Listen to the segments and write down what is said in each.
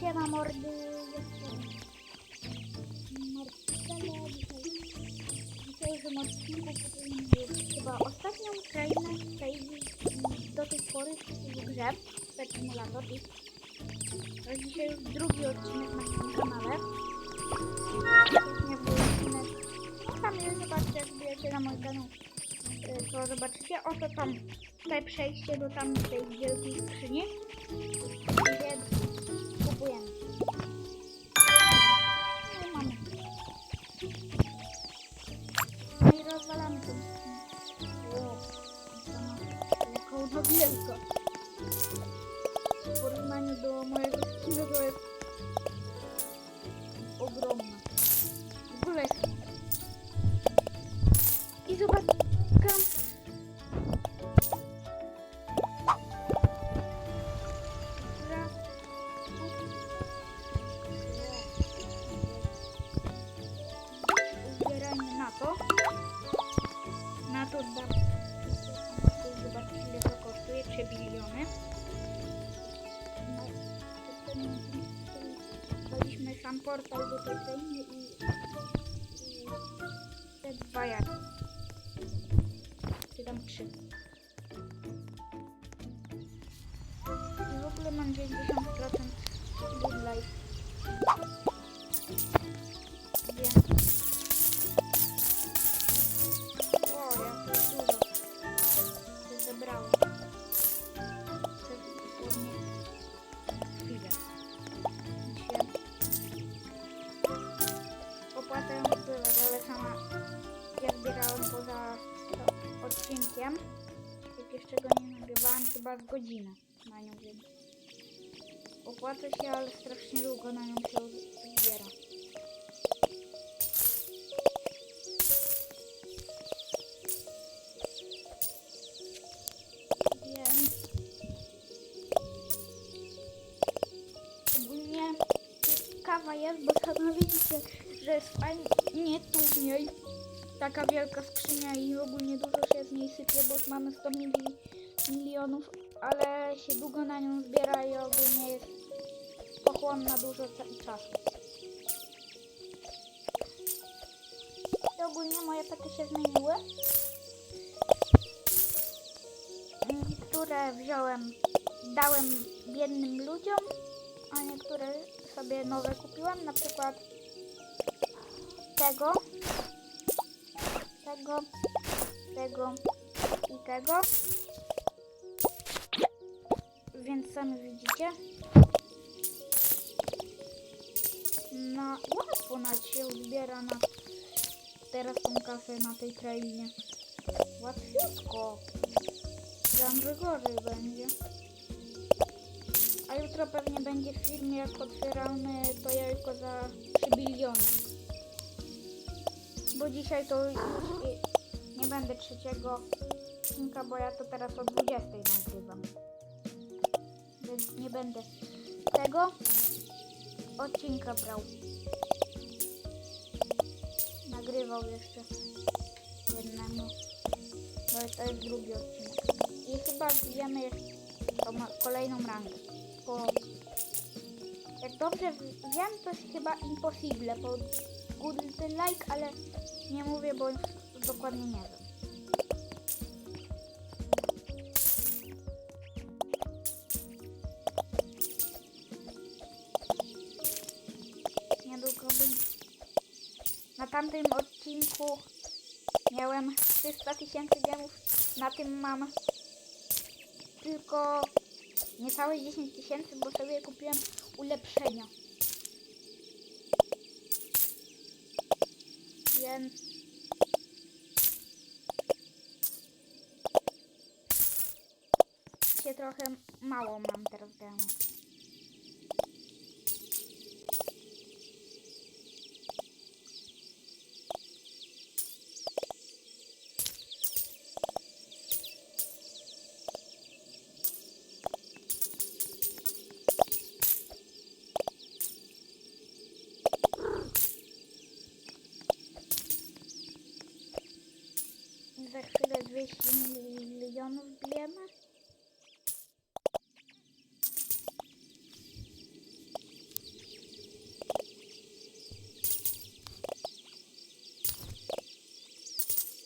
Siema mordy, pokazuję chyba ostatnią krainę Crazy do tej pory w grze, Pet Simulator i to jest dzisiaj już drugi odcinek na tym kanale. Wcześniej był odcinek, no tam jest, zobaczcie, jak wbijecie na mój kanał, y, to zobaczycie, oto tam, tutaj przejście do tamtej wielkiej skrzyni. Więc kupujemy. No i mamy. No i rozwalamy tą Wow. Jaką ona wielka. W porównaniu do mojego skina portal do krainy i, i te dwa jaki. Czy tam trzy. Godzinę na nią więc. Opłaca się, ale strasznie długo na nią się zbiera. Więc ogólnie kawa jest, bo sama widzicie, że jest fajnie tu w niej. Taka wielka skrzynia i ogólnie dużo się z niej sypie, bo już mamy 100 mili milionów, ale się długo na nią zbiera i ogólnie jest pochłonna dużo czasu. I ogólnie moje pety się zmieniły. Niektóre wziąłem, dałem biednym ludziom, a niektóre sobie nowe kupiłam, na przykład tego, tego, tego i tego. Więc sami widzicie. No, łatwo nawet się zbiera na teraz tą kasę na tej krainie. Łatwiutko. Wiem, że gorzej będzie. A jutro pewnie będzie w filmie, jak otwieramy to jajko za 3 biliony. Bo dzisiaj to już nie będę trzeciego odcinka, bo ja to teraz o 20 nagrywam. Nie będę tego odcinka brał. Nagrywał jeszcze jednemu. Bo to jest drugi odcinek. I chyba wiemy kolejną rangę. Bo jak dobrze wiem, to jest chyba impossible po Google like, ale nie mówię, bo dokładnie nie wiem. Tamtym odcinku miałem 300 tysięcy gemów, na tym mam tylko niecałe 10 tysięcy, bo sobie kupiłem ulepszenia. Więc się trochę mało mam teraz gemów. 40 milionów bijemy?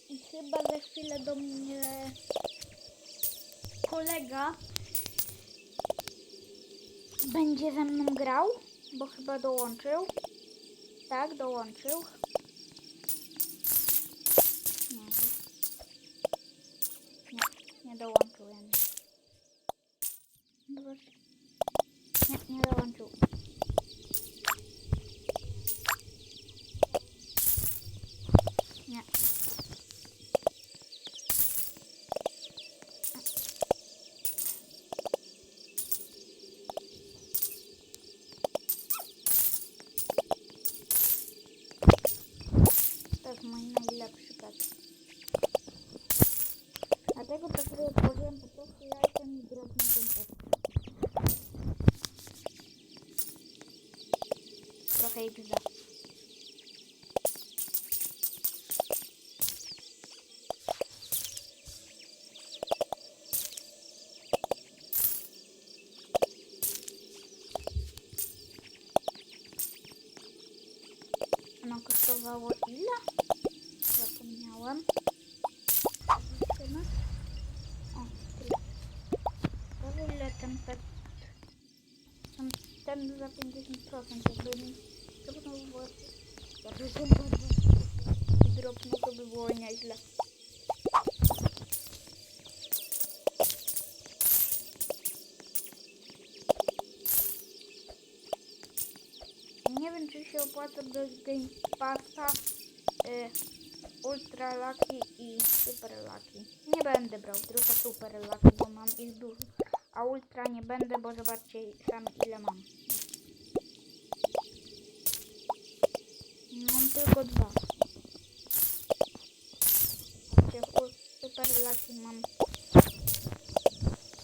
I chyba za chwilę do mnie kolega będzie ze mną grał, bo chyba dołączył. Tak, dołączył. Nie, nie dołączył ja nie. Zobacz. Nie, nie dołączył. Nie. To jest mój najlepszy pet. Dlatego to sobie otworzyłem po prostu jajkiem i drobny ten pet. Trochę XD. Ono kosztowało ile? Zapomniałem. Zobaczymy. O, tyle. Ile ten pet... Ten, ten za 50% jakby mi dropnął właśnie. Jakby ten bardzo dropnął to by było nieźle. Nie opłaca do Game Passa y, Ultra Lucky i Super Lucky. Nie będę brał tylko Super Lucky, bo mam ich dużo. A Ultra nie będę, bo zobaczcie sami ile mam. Mam tylko dwa. Super Lucky mam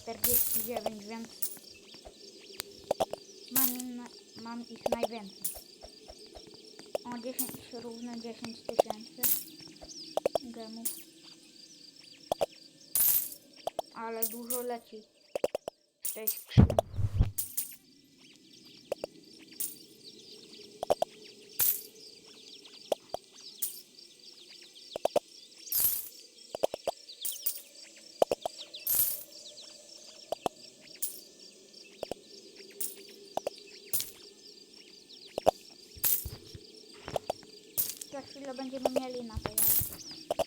49, więc mam, mam ich najwięcej. O 10 równe 10 tysięcy gemów. Ale dużo leci z tej skrzyni. Za chwilę będziemy mieli na to jajko.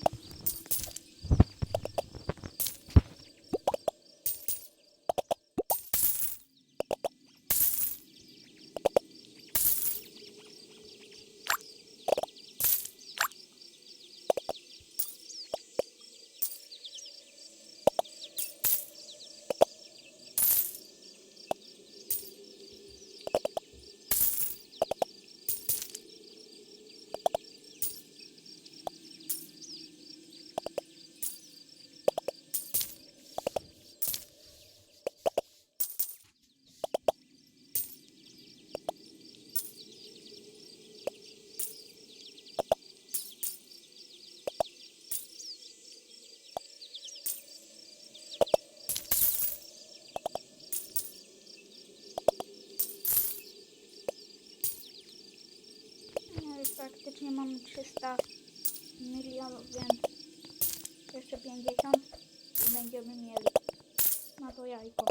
Praktycznie mamy 300 milionów, więc jeszcze 50 i będziemy mieli na to jajko.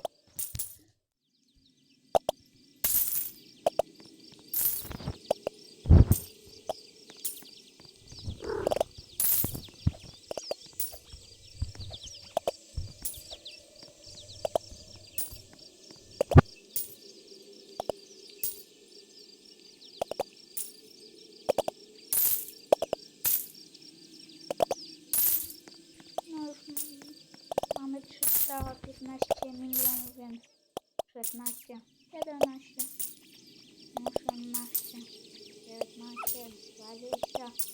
No już mm, mamy 315 milionów, więc 16, 17, 18, 19, 20.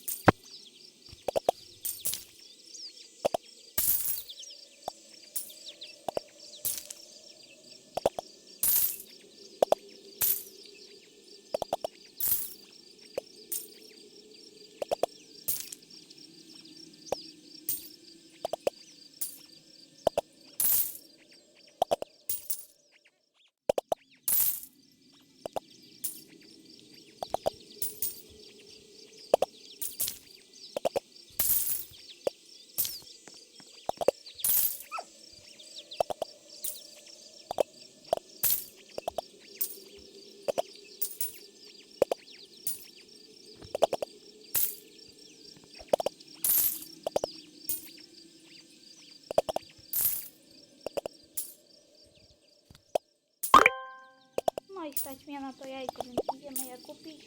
i stać mnie na to jajko, więc idziemy je kupić.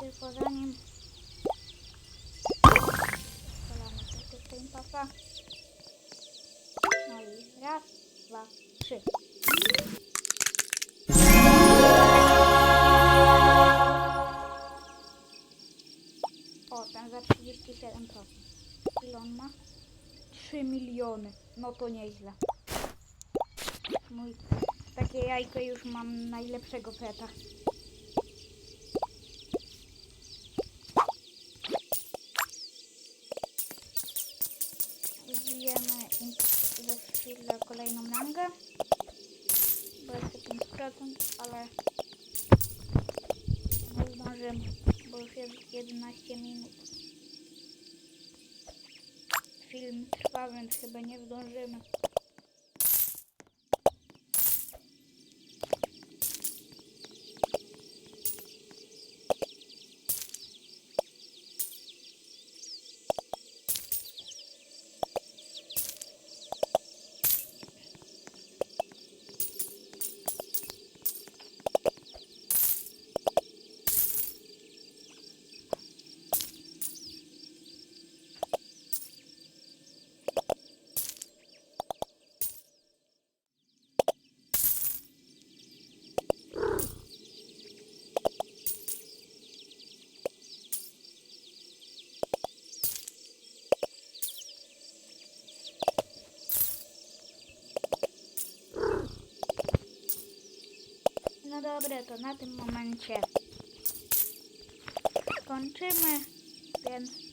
Tylko zanim Odpalamy tego Game Passa. No i raz, dwa, trzy. O, ten za 37%. Ile on ma? 3 miliony. No to nieźle. Mój, takie jajko już mam najlepszego peta. Wbijemy im za chwilę kolejną rangę. Bo jeszcze 5%, ale nie zdążymy, bo już jest 11 minut. Film trwa, więc chyba nie zdążymy. Dobra, to na tym momencie kończymy, więc.